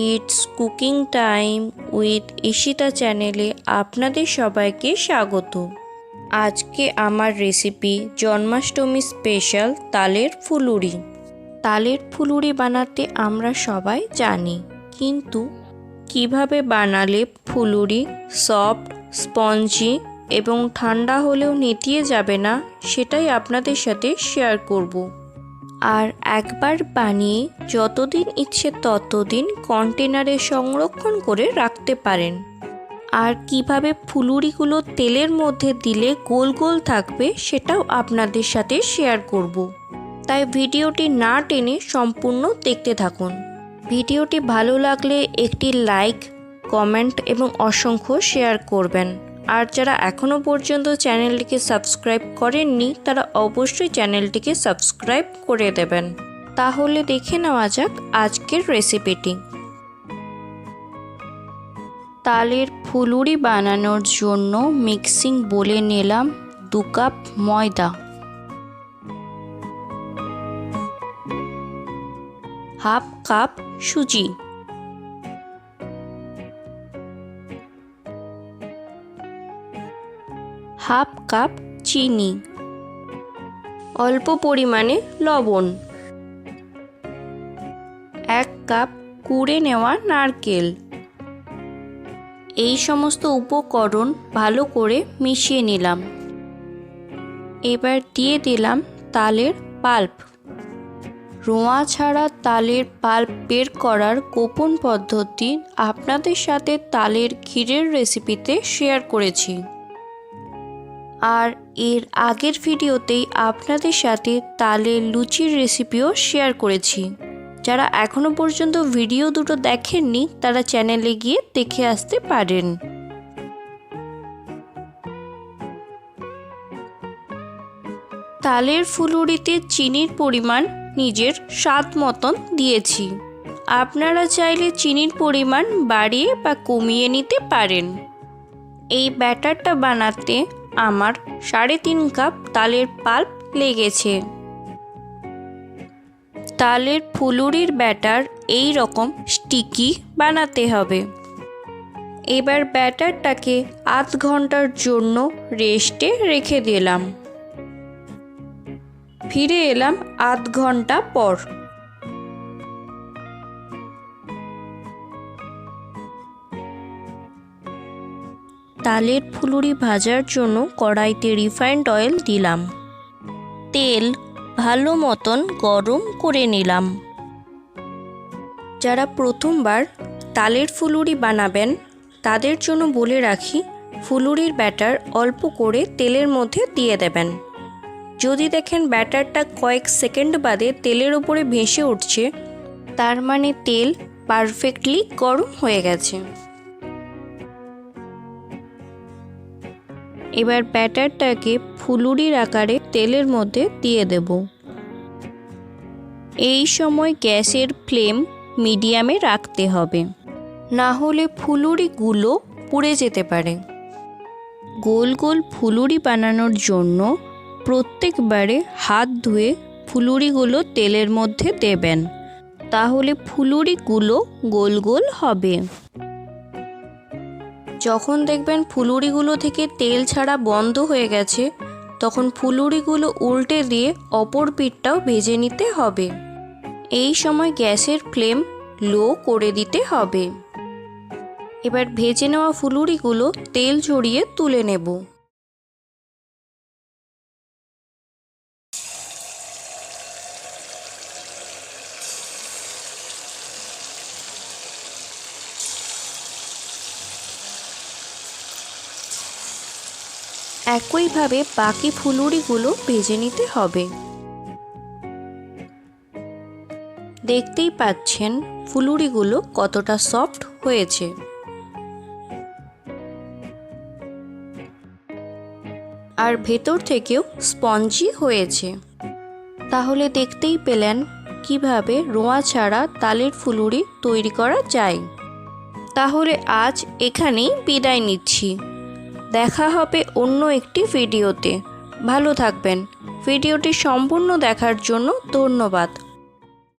It's cooking time with Ishita চ্যানেলে আপনাদের সবাইকে স্বাগত। আজকে আমার রেসিপি জন্মাষ্টমী স্পেশাল তালের ফুলুরি। তালের ফুলুরি বানাতে আমরা সবাই জানি, কিন্তু কীভাবে বানালে ফুলুরি সফট স্পঞ্জি এবং ঠান্ডা হলেও নেতিয়ে যাবে না, সেটাই আপনাদের সাথে শেয়ার করব। আর একবার বানিয়ে যতদিন ইচ্ছে ততদিন কন্টেনারে সংরক্ষণ করে রাখতে পারেন। আর কীভাবে ফুলুরিগুলো তেলের মধ্যে দিলে গোল গোল থাকবে সেটাও আপনাদের সাথে শেয়ার করব। তাই ভিডিওটি না টেনে সম্পূর্ণ দেখতে থাকুন। ভিডিওটি ভালো লাগলে একটি লাইক, কমেন্ট এবং অসংখ্য শেয়ার করবেন। আর যারা এখনও পর্যন্ত চ্যানেলটিকে সাবস্ক্রাইব করেননি, তারা অবশ্যই চ্যানেলটিকে সাবস্ক্রাইব করে দেবেন। তাহলে দেখে নেওয়া যাক আজকের রেসিপিটি। তালের ফুলুরি বানানোর জন্য মিক্সিং বলে নিলাম দু কাপ ময়দা। হাফ কাপ সুজি। হাফ কাপ চিনি। অল্প পরিমাণে লবণ। এক কাপ কুড়ে নেওয়া নারকেল। এই সমস্ত উপকরণ ভালো করে মিশিয়ে নিলাম। এবার দিয়ে দিলাম তালের পাল্প। রোঁয়া ছাড়া তালের পাল্প বের করার গোপন পদ্ধতি আপনাদের সাথে তালের ক্ষীরের রেসিপিতে শেয়ার করেছি। আর এর আগের ভিডিওতেই আপনাদের সাথে তালের লুচির রেসিপিও শেয়ার করেছি। যারা এখনও পর্যন্ত ভিডিও দুটো দেখেননি, তারা চ্যানেলে গিয়ে দেখে আসতে পারেন। তালের ফুলুরিতে চিনির পরিমাণ নিজের স্বাদ মতন দিয়েছি। আপনারা চাইলে চিনির পরিমাণ বাড়িয়ে বা কমিয়ে নিতে পারেন। এই ব্যাটারটা বানাতে আমার সাড়ে তিন কাপ তালের পাল্প লেগেছে। তালের ফুলুরির ব্যাটার এই রকম স্টিকি বানাতে হবে। এবার ব্যাটারটাকে আধ ঘণ্টার জন্য রেস্টে রেখে দিলাম। ফিরে এলাম আধ ঘণ্টা পর। তালের ফুলুরি ভাজার জন্য কড়াইতে রিফাইন্ড অয়েল দিলাম। তেল ভালো মতন গরম করে নিলাম। যারা প্রথমবার তালের ফুলুরি বানাবেন, তাদের জন্য বলে রাখি, ফুলুরির ব্যাটার অল্প করে তেলের মধ্যে দিয়ে দেবেন। যদি দেখেন ব্যাটারটা কয়েক সেকেন্ড বাদে তেলের ওপরে ভেসে উঠছে, তার মানে তেল পারফেক্টলি গরম হয়ে গেছে। এবার ব্যাটারটাকে ফুলুরির আকারে তেলের মধ্যে দিয়ে দেব। এই সময় গ্যাসের ফ্লেম মিডিয়ামে রাখতে হবে। না হলে ফুলুরিগুলো পুড়ে যেতে পারে। গোল গোল ফুলুরি বানানোর জন্য প্রত্যেকবারে হাত ধুয়ে ফুলুরিগুলো তেলের মধ্যে দেবেন। তাহলে ফুলুরিগুলো গোল গোল হবে। যখন দেখবেন ফুলুরিগুলো থেকে তেল ছাড়া বন্ধ হয়ে গেছে, তখন ফুলুরিগুলো উল্টে দিয়ে অপর পিঠটাও ভেজে নিতে হবে। এই সময় গ্যাসের ফ্লেম লো করে দিতে হবে। এবার ভেজে নেওয়া ফুলুরিগুলো তেল ঝরিয়ে তুলে নেব। একইভাবে বাকি ফুলুরিগুলো ভেজে নিতে হবে। দেখতেই পাচ্ছেন ফুলুরিগুলো কতটা সফট হয়েছে। আর ভেতর থেকেও স্পঞ্জি হয়েছে। তাহলে দেখতেই পেলেন কীভাবে রোঁয়া ছাড়া তালের ফুলুরি তৈরি করা যায়। তাহলে আজ এখানেই বিদায় নিচ্ছি। দেখা হবে অন্য একটি ভিডিওতে। ভালো থাকবেন। ভিডিওটি সম্পূর্ণ দেখার জন্য ধন্যবাদ।